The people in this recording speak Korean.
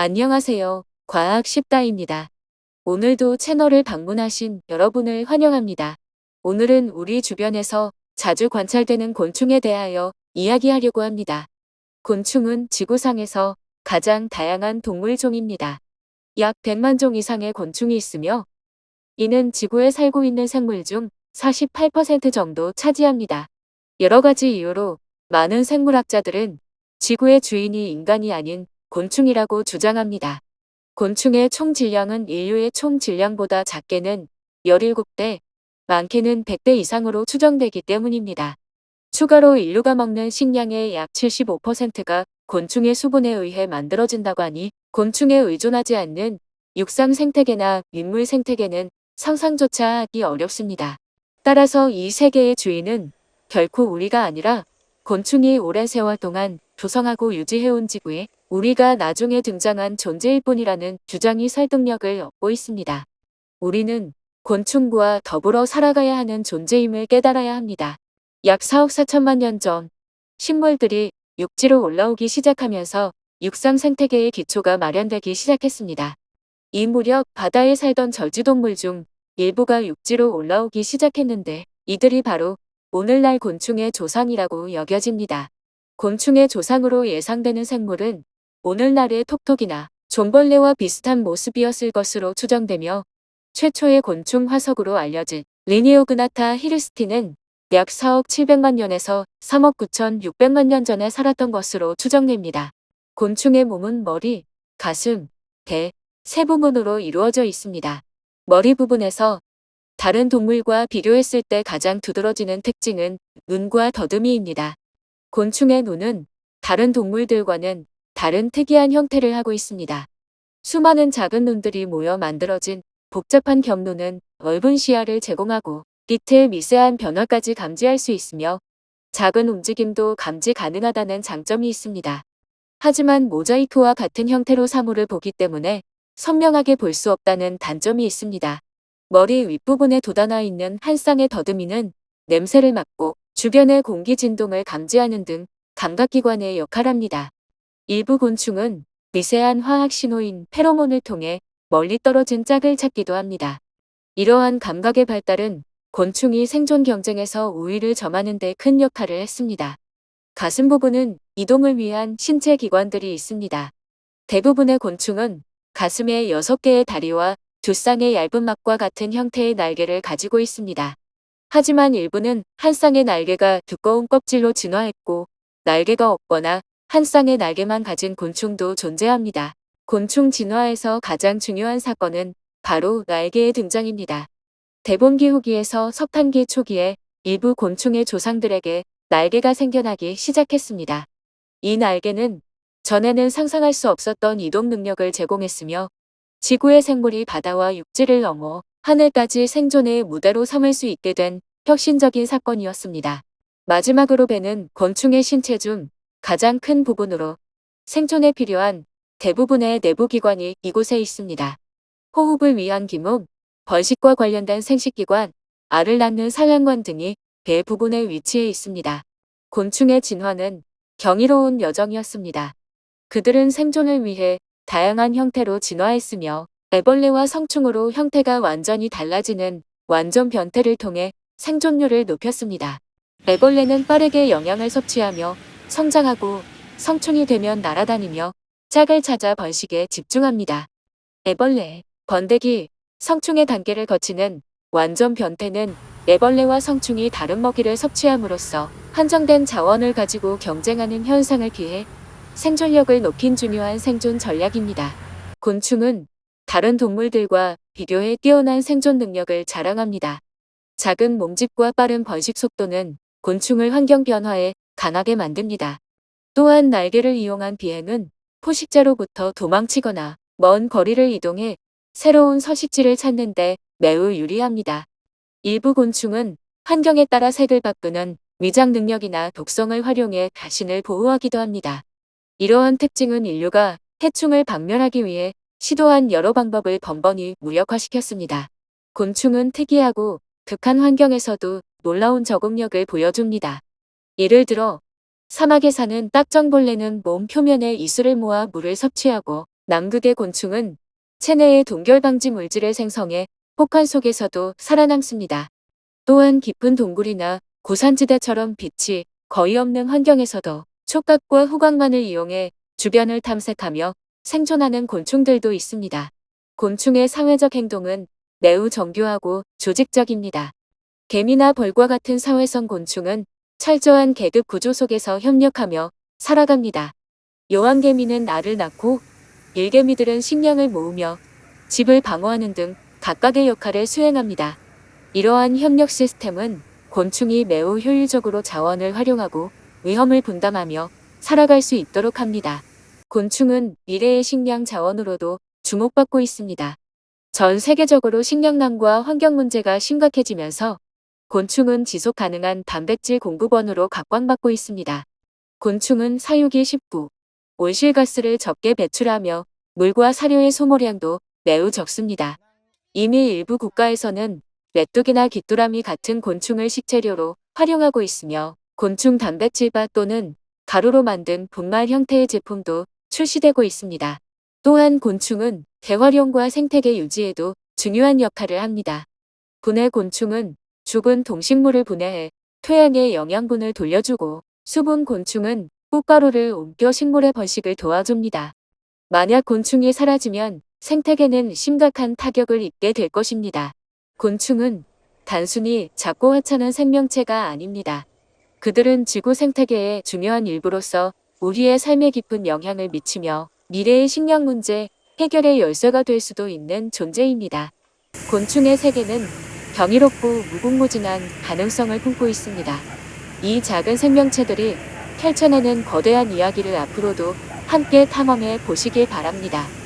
안녕하세요. 과학 쉽다입니다. 오늘도 채널을 방문하신 여러분을 환영합니다. 오늘은 우리 주변에서 자주 관찰되는 곤충에 대하여 이야기하려고 합니다. 곤충은 지구상에서 가장 다양한 동물종입니다. 약 100만 종 이상의 곤충이 있으며 이는 지구에 살고 있는 생물 중 48% 정도 차지합니다. 여러 가지 이유로 많은 생물학자들은 지구의 주인이 인간이 아닌 곤충이라고 주장합니다. 곤충의 총 질량은 인류의 총 질량보다 작게는 17대, 많게는 100대 이상으로 추정되기 때문입니다. 추가로 인류가 먹는 식량의 약 75%가 곤충의 수분에 의해 만들어진다고 하니 곤충에 의존하지 않는 육상 생태계나 민물 생태계는 상상조차 하기 어렵습니다. 따라서 이 세계의 주인은 결코 우리가 아니라 곤충이 오랜 세월 동안 조성하고 유지해온 지구에 우리가 나중에 등장한 존재일 뿐이라는 주장이 설득력을 얻고 있습니다. 우리는 곤충과 더불어 살아가야 하는 존재임을 깨달아야 합니다. 약 4억 4천만 년 전 식물들이 육지로 올라오기 시작하면서 육상 생태계의 기초가 마련되기 시작했습니다. 이 무렵 바다에 살던 절지동물 중 일부가 육지로 올라오기 시작했는데 이들이 바로 오늘날 곤충의 조상이라고 여겨집니다. 곤충의 조상으로 예상되는 생물은 오늘날의 톡톡이나 존벌레와 비슷한 모습이었을 것으로 추정되며 최초의 곤충 화석으로 알려진 리니오그나타 히르스티는 약 4억 700만 년에서 3억 9,600만 년 전에 살았던 것으로 추정됩니다. 곤충의 몸은 머리, 가슴, 배, 세 부분으로 이루어져 있습니다. 머리 부분에서 다른 동물과 비교했을 때 가장 두드러지는 특징은 눈과 더듬이입니다. 곤충의 눈은 다른 동물들과는 다른 특이한 형태를 하고 있습니다. 수많은 작은 눈들이 모여 만들어진 복잡한 겹눈은 넓은 시야를 제공하고 빛의 미세한 변화까지 감지할 수 있으며 작은 움직임도 감지 가능하다는 장점이 있습니다. 하지만 모자이크와 같은 형태로 사물을 보기 때문에 선명하게 볼 수 없다는 단점이 있습니다. 머리 윗부분에 돋아나 있는 한 쌍의 더듬이는 냄새를 맡고 주변의 공기 진동을 감지하는 등 감각기관의 역할합니다. 일부 곤충은 미세한 화학 신호인 페로몬을 통해 멀리 떨어진 짝을 찾기도 합니다. 이러한 감각의 발달은 곤충이 생존 경쟁에서 우위를 점하는 데 큰 역할을 했습니다. 가슴 부분은 이동을 위한 신체 기관들이 있습니다. 대부분의 곤충은 가슴에 6개의 다리와 두 쌍의 얇은 막과 같은 형태의 날개를 가지고 있습니다. 하지만 일부는 한 쌍의 날개가 두꺼운 껍질로 진화했고 날개가 없거나 한 쌍의 날개만 가진 곤충도 존재합니다. 곤충 진화에서 가장 중요한 사건은 바로 날개의 등장입니다. 대본기 후기에서 석탄기 초기에 일부 곤충의 조상들에게 날개가 생겨나기 시작했습니다. 이 날개는 전에는 상상할 수 없었던 이동 능력을 제공했으며 지구의 생물이 바다와 육지를 넘어 하늘까지 생존의 무대로 삼을 수 있게 된 혁신적인 사건이었습니다. 마지막으로 배는 곤충의 신체 중 가장 큰 부분으로 생존에 필요한 대부분의 내부 기관이 이곳에 있습니다. 호흡을 위한 기목, 번식과 관련된 생식기관, 알을 낳는 사냥관 등이 배 부분에 위치해 있습니다. 곤충의 진화는 경이로운 여정이었습니다. 그들은 생존을 위해 다양한 형태로 진화했으며 애벌레와 성충으로 형태가 완전히 달라지는 완전 변태를 통해 생존율을 높였습니다. 애벌레는 빠르게 영양을 섭취하며 성장하고 성충이 되면 날아다니며 짝을 찾아 번식에 집중합니다. 애벌레, 번데기, 성충의 단계를 거치는 완전 변태는 애벌레와 성충이 다른 먹이를 섭취함으로써 한정된 자원을 가지고 경쟁하는 현상을 피해 생존력을 높인 중요한 생존 전략입니다. 곤충은 다른 동물들과 비교해 뛰어난 생존 능력을 자랑합니다. 작은 몸집과 빠른 번식 속도는 곤충을 환경 변화에 강하게 만듭니다. 또한 날개를 이용한 비행은 포식자로부터 도망치거나 먼 거리를 이동해 새로운 서식지를 찾는 데 매우 유리합니다. 일부 곤충은 환경에 따라 색을 바꾸는 위장 능력이나 독성을 활용해 자신을 보호하기도 합니다. 이러한 특징은 인류가 해충을 박멸하기 위해 시도한 여러 방법을 번번이 무력화시켰습니다. 곤충은 특이하고 극한 환경에서도 놀라운 적응력을 보여줍니다. 예를 들어 사막에 사는 딱정벌레는 몸 표면에 이슬을 모아 물을 섭취하고 남극의 곤충은 체내의 동결방지 물질을 생성해 폭환 속에서도 살아남습니다. 또한 깊은 동굴이나 고산지대처럼 빛이 거의 없는 환경에서도 촉각과 후각만을 이용해 주변을 탐색하며 생존하는 곤충들도 있습니다. 곤충의 사회적 행동은 매우 정교하고 조직적입니다. 개미나 벌과 같은 사회성 곤충은 철저한 계급 구조 속에서 협력하며 살아갑니다. 여왕개미는 알을 낳고 일개미들은 식량을 모으며 집을 방어하는 등 각각의 역할을 수행합니다. 이러한 협력 시스템은 곤충이 매우 효율적으로 자원을 활용하고 위험을 분담하며 살아갈 수 있도록 합니다. 곤충은 미래의 식량 자원으로도 주목받고 있습니다. 전 세계적으로 식량난과 환경 문제가 심각해지면서 곤충은 지속 가능한 단백질 공급원으로 각광받고 있습니다. 곤충은 사육이 쉽고 온실가스를 적게 배출하며 물과 사료의 소모량도 매우 적습니다. 이미 일부 국가에서는 메뚜기나 귀뚜라미 같은 곤충을 식재료로 활용하고 있으며 곤충 단백질바 또는 가루로 만든 분말 형태의 제품도 출시되고 있습니다. 또한 곤충은 재활용과 생태계 유지에도 중요한 역할을 합니다. 분해 곤충은 죽은 동식물을 분해해 토양에 영양분을 돌려주고 수분 곤충은 꽃가루를 옮겨 식물의 번식을 도와줍니다. 만약 곤충이 사라지면 생태계는 심각한 타격을 입게 될 것입니다. 곤충은 단순히 작고 하찮은 생명체가 아닙니다. 그들은 지구 생태계의 중요한 일부로서 우리의 삶에 깊은 영향을 미치며 미래의 식량 문제 해결의 열쇠가 될 수도 있는 존재입니다. 곤충의 세계는 경이롭고 무궁무진한 가능성을 품고 있습니다. 이 작은 생명체들이 펼쳐내는 거대한 이야기를 앞으로도 함께 탐험해 보시길 바랍니다.